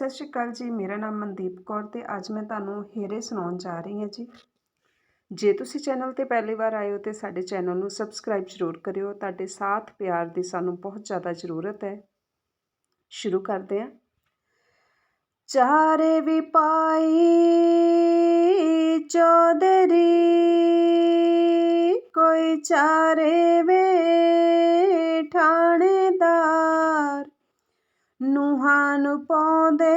ਸਤਿ ਸ਼੍ਰੀ ਅਕਾਲ ਜੀ, ਮੇਰਾ ਨਾਮ ਮਨਦੀਪ ਕੌਰ ਤੇ ਅੱਜ ਮੈਂ ਤੁਹਾਨੂੰ ਹੇਰੇ ਸੁਣਾਉਣ ਜਾ ਰਹੀ ਹਾਂ ਜੀ। ਜੇ ਤੁਸੀਂ ਚੈਨਲ ਤੇ ਪਹਿਲੀ ਵਾਰ ਆਏ ਹੋ ਤੇ ਸਾਡੇ ਚੈਨਲ ਨੂੰ ਸਬਸਕ੍ਰਾਈਬ ਜ਼ਰੂਰ ਕਰਿਓ, ਤੁਹਾਡੇ ਸਾਥ ਪਿਆਰ ਦੀ ਸਾਨੂੰ ਬਹੁਤ ਜ਼ਿਆਦਾ ਜ਼ਰੂਰਤ ਹੈ। ਸ਼ੁਰੂ ਕਰਦੇ ਹਾਂ। ਚਾਰੇ ਵੀ ਪਾਈ ਚੌਧਰੀ, ਕੋਈ ਚਾਰੇ ਵੇ ਨੂਹਾਂ ਨੂੰ ਪਾਉਂਦੇ,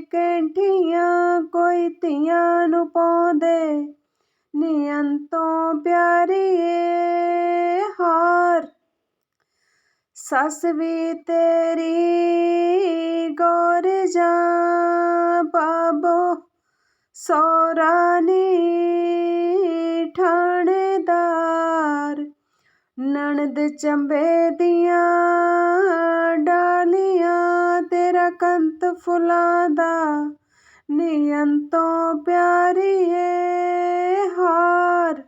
ਕੈਂਠੀਆਂ ਕੋਈ ਧੀਆਂ ਨੂੰ ਪਾਉਂਦੇ। ਨਿਯੰਤੋਂ ਪਿਆਰੀਏ ਹਾਰ, ਸੱਸ ਵੀ ਤੇਰੀ ਗੌਰ ਜਾ ਬਾਬੋ, ਸੋਹਰਾ ਨੀ ਠਾਣੇਦਾਰ ਨਣਦ ਚੰਬੇ ਦੀਆਂ ਕੰਤ ਫੁੱਲਾਂ ਦਾ ਨਿਯੰਤੋਂ ਪਿਆਰੀਏ ਹਾਰ।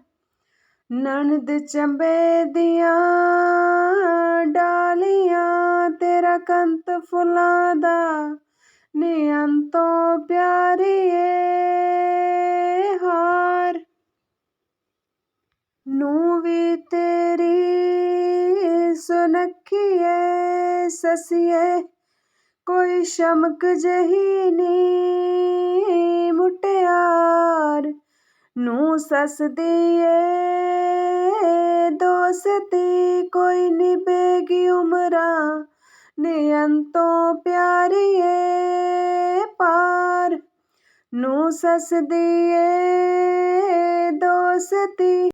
ਨਣਦ ਚੰਬੇ ਦੀਆਂ ਡਾਲੀਆਂ, ਤੇਰਾ ਕੰਤ ਫੁੱਲਾਂ ਦਾ ਨਿਯੰਤੋਂ ਪਿਆਰੀਏ ਹਾਰ। ਨੂੰ ਵੀ ਤੇਰੀ ਸੁਨੱਖੀਏ, ਸਸੀਏ ਕੋਈ ਸ਼ਮਕ ਜਹੀ ਨੀ ਮੁਟਿਆਰ ਨੂੰ ਸੱਸ ਦੀਏ, ਦੋਸਤੀ ਕੋਈ ਨਿਭੇਗੀ ਉਮਰਾਂ ਨਿਯੰਤੋਂ ਪਿਆਰੀਏ ਪਾਰ ਨੂੰ ਸੱਸ ਦੀਏ, ਦੋਸਤੀ